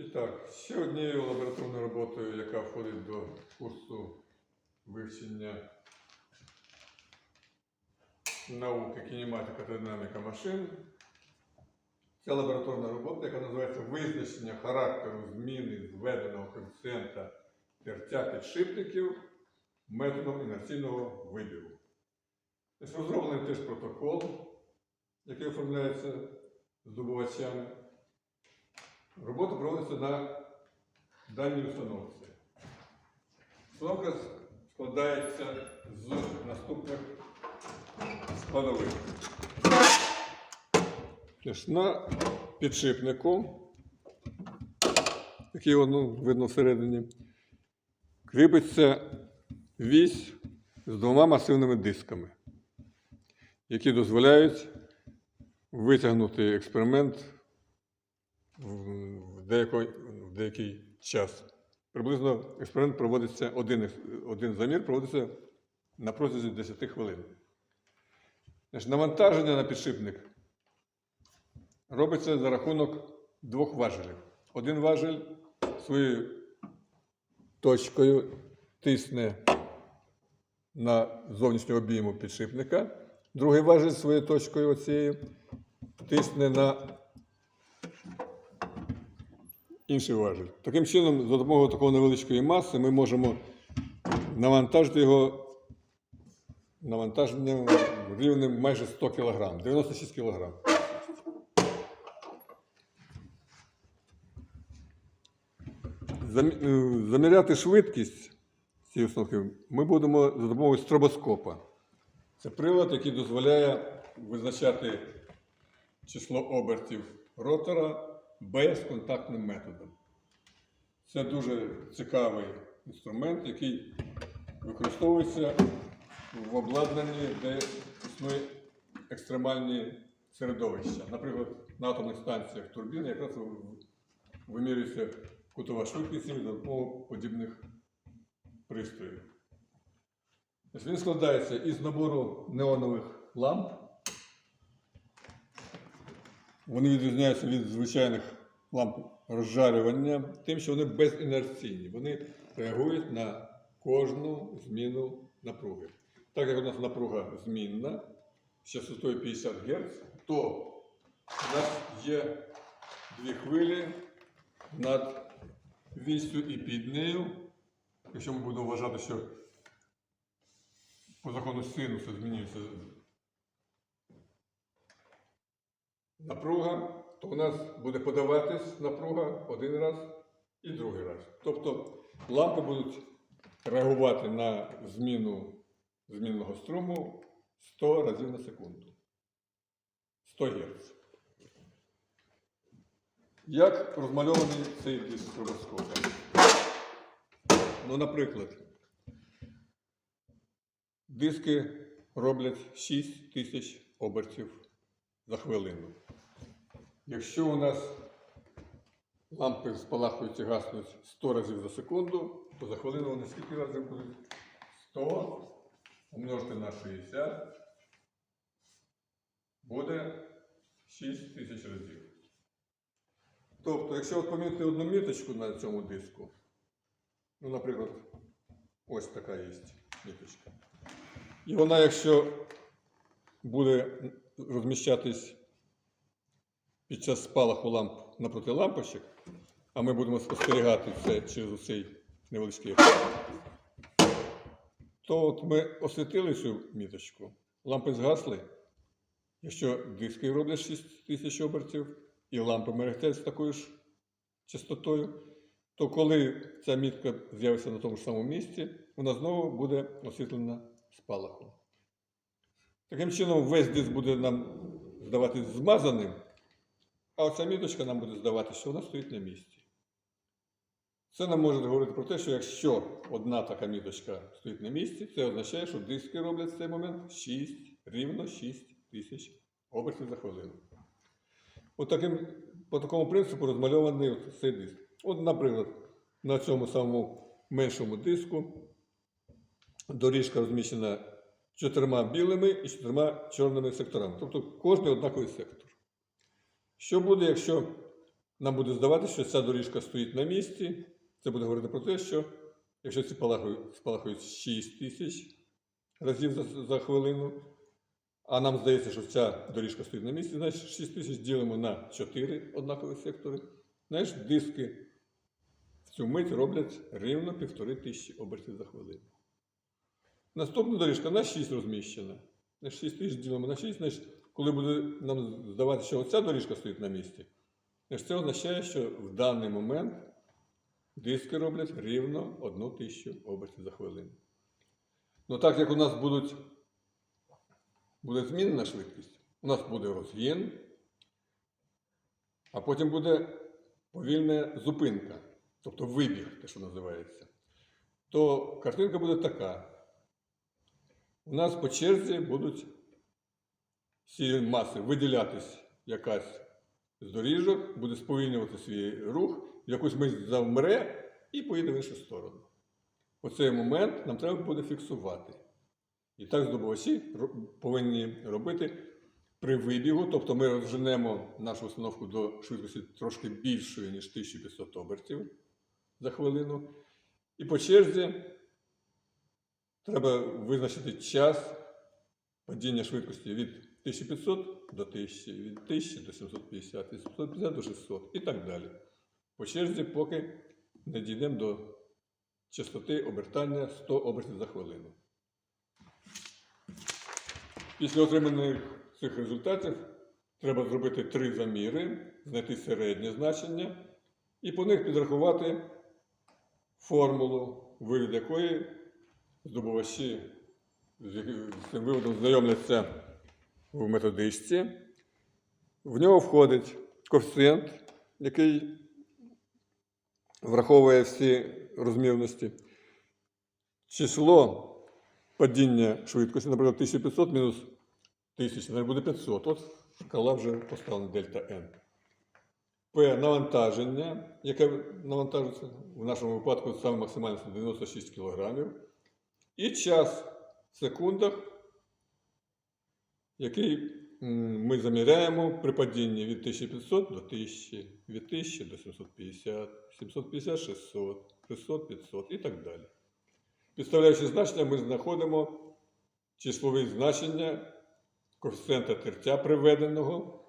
І так, ще однією лабораторною роботою, яка входить до курсу вивчення науки кінематика та динаміка машин. Ця лабораторна робота, яка називається визначення характеру зміни зведеного коефіцієнта тертя підшипників методом інерційного вибігу. Тобто розроблений теж протокол, який оформляється здобувачами. Робота проводиться на даній установці. Установка складається з наступних складових. На підшипнику, який воно видно всередині, кріпиться вісь з двома масивними дисками, які дозволяють витягнути експеримент в деякий, в деякий час. Приблизно експеримент проводиться, один, один замір проводиться на протязі 10 хвилин. Значить, навантаження на підшипник робиться за рахунок двох важелів. Один важель своєю точкою тисне на зовнішню обійму підшипника, другий важель своєю точкою оцією тисне на інший важель. Таким чином, за допомогою такої невеличкої маси ми можемо навантажити його навантаженням рівнем майже 100 кг, 96 кг. Заміряти швидкість цієї установки ми будемо за допомогою стробоскопа. Це прилад, який дозволяє визначати число обертів ротора безконтактним методом. Це дуже цікавий інструмент, який використовується в обладнанні, де існує екстремальні середовища. Наприклад, на атомних станціях турбіни якраз вимірюється кутова швидкість за допомогою подібних пристроїв. Він складається із набору неонових ламп. Вони відрізняються від звичайних ламп розжарювання тим, що вони безінерційні. Вони реагують на кожну зміну напруги. Так як у нас напруга змінна з частотою 50 Гц, то у нас є дві хвилі над вістю і під нею. Якщо ми будемо вважати, що по закону синуса змінюється напруга, то у нас буде подаватись напруга один раз і другий раз. Тобто лампи будуть реагувати на зміну змінного струму 100 разів на секунду. 100 Гц. Як розмальований цей диск стробоскопа? Ну, наприклад, диски роблять 6 тисяч обертів за хвилину. Якщо у нас лампи спалахують і гаснуть 100 разів за секунду, то за хвилину вони скільки разів будуть? 100 умножити на 60 буде 6 тисяч разів. Тобто, якщо от помітити одну міточку на цьому диску, ну, наприклад, ось така є міточка. І вона, якщо буде розміщатись під час спалаху ламп напроти лампочок, а ми будемо спостерігати це через цей невеличкий екран, то от ми освітили цю міточку, лампи згасли. Якщо диски роблять 6 тисяч обертів і лампи мерехтять з такою ж частотою, то коли ця мітка з'явиться на тому ж самому місці, вона знову буде освітлена спалахом. Таким чином, весь диск буде нам здаватись змазаним, а оця міточка нам буде здавати, що вона стоїть на місці. Це нам може говорити про те, що якщо одна така міточка стоїть на місці, це означає, що диски роблять в цей момент 6, рівно 6 тисяч обертів за хвилину. От таким, по такому принципу розмальований цей диск. От, наприклад, на цьому самому меншому диску доріжка розміщена чотирма білими і чотирма чорними секторами. Тобто кожний однаковий сектор. Що буде, якщо нам буде здаватися, що ця доріжка стоїть на місці. Це буде говорити про те, що якщо ці спалахують, спалахують 6 тисяч разів за, за хвилину, а нам здається, що ця доріжка стоїть на місці, значить 6 тисяч ділимо на 4 однакові сектори. Знаєш, диски в цю мить роблять рівно півтори тисячі обертів за хвилину. Наступна доріжка на 6 розміщена. На 6 тисяч ділимо на 6, значить, коли буде нам здаватися, що оця доріжка стоїть на місці, значить, це означає, що в даний момент диски роблять рівно 1 тисячу обертів за хвилину. Ну так як у нас будуть, буде змінена швидкість, у нас буде розгін, а потім буде повільна зупинка, тобто вибіг, те, що називається, то картинка буде така. У нас по черзі будуть ці маси виділятись якась з доріжок, буде сповільнювати свій рух, якусь мить завмре і поїде в іншу сторону. Оцей момент нам треба буде фіксувати. І так здобувачі повинні робити при вибігу, тобто ми розженемо нашу установку до швидкості трошки більшої, ніж 1500 обертів за хвилину. І по черзі треба визначити час падіння швидкості від 1500 до 1000, від 1000 до 750, від 750 до 600 і так далі. По черзі, поки не дійдемо до частоти обертання 100 обертів за хвилину. Після отриманих цих результатів треба зробити три заміри, знайти середнє значення і по них підрахувати формулу, вивід якої здобувачі з цим виводом знайомляться в методичці. В нього входить коефіцієнт, який враховує всі розмірності. Число падіння швидкості, наприклад, 1500 мінус 1000, значить буде 500. От шкала вже поставлена дельта n. П навантаження, яке навантажується в нашому випадку саме максимально 96 кг. І час в секундах, який ми заміряємо при падінні від 1500 до 1000, від 1000 до 750, 750 600, 600 500 і так далі. Підставляючи значення, ми знаходимо числові значення коефіцієнта тертя приведеного.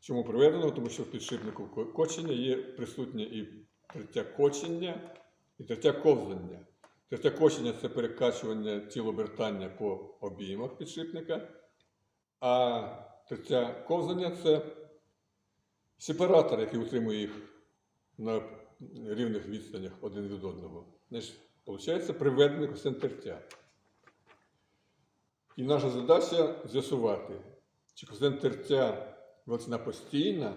Чому приведеного? Тому що в підшипнику кочення є присутнє і тертя кочення, і тертя ковзання. Тертя кочення це перекачування тілобертання по обіймах підшипника, а тертя ковзання це сепаратор, який утримує їх на рівних відстанях один від одного. Значить, виходить приведений коефіцієнт тертя. І наша задача з'ясувати, чи коефіцієнт тертя величина постійна,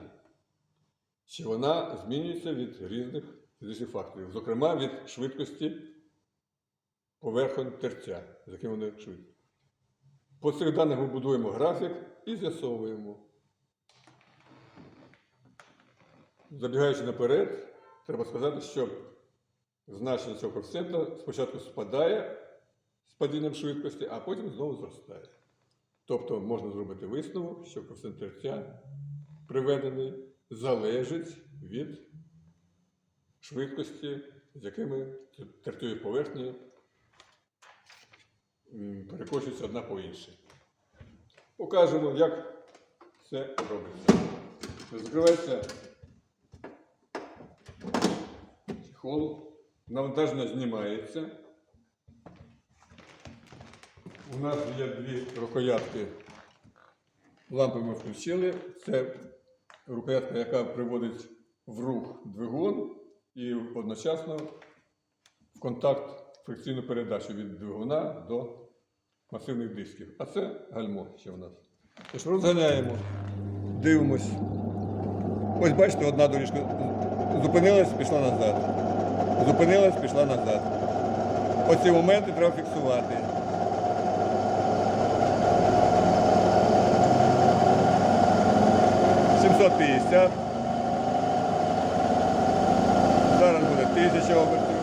чи вона змінюється від різних фізичних факторів, зокрема від швидкості поверхонь тертя, з яким вони швидкі. По цих даних ми будуємо графік і з'ясовуємо. Забігаючи наперед, треба сказати, що значення цього коефіцієнта спочатку спадає з падінням швидкості, а потім знову зростає. Тобто можна зробити висновок, що коефіцієнт тертя приведений залежить від швидкості, з якими тертові поверхні перекочуються одна по іншій. Покажемо, як це робиться. Закривається чехол, навантаження знімається. У нас є дві рукоятки. Лампи ми включили. Це рукоятка, яка приводить в рух двигун і одночасно в контакт фрикційну передачу від двигуна до масивних дисків. А це гальмо ще у нас. Тож розганяємо, дивимось. Ось бачите, одна доріжка зупинилась, пішла назад. Зупинилась, пішла назад. Оці моменти треба фіксувати. Зараз буде тисяча обертів.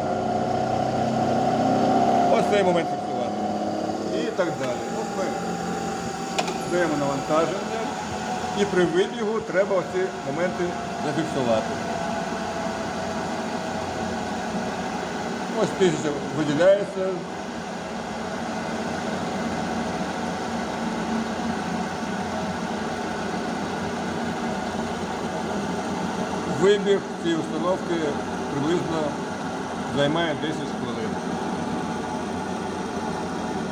Цей момент фіксувати. І так далі. От ми даємо навантаження. І при вибігу треба ці моменти зафіксувати. Ось тисяча виділяється. Вибіг цієї установки приблизно займає 10 хвилин.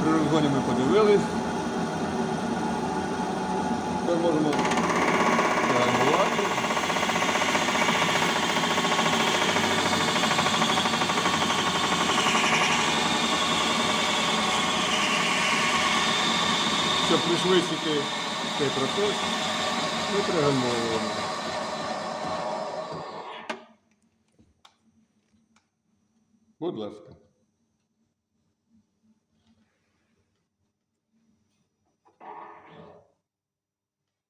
При розгоні ми подивились. Тепер можемо реагувати. Щоб пришвидшити цей процес, ми пригальмовуємо. Будь ласка.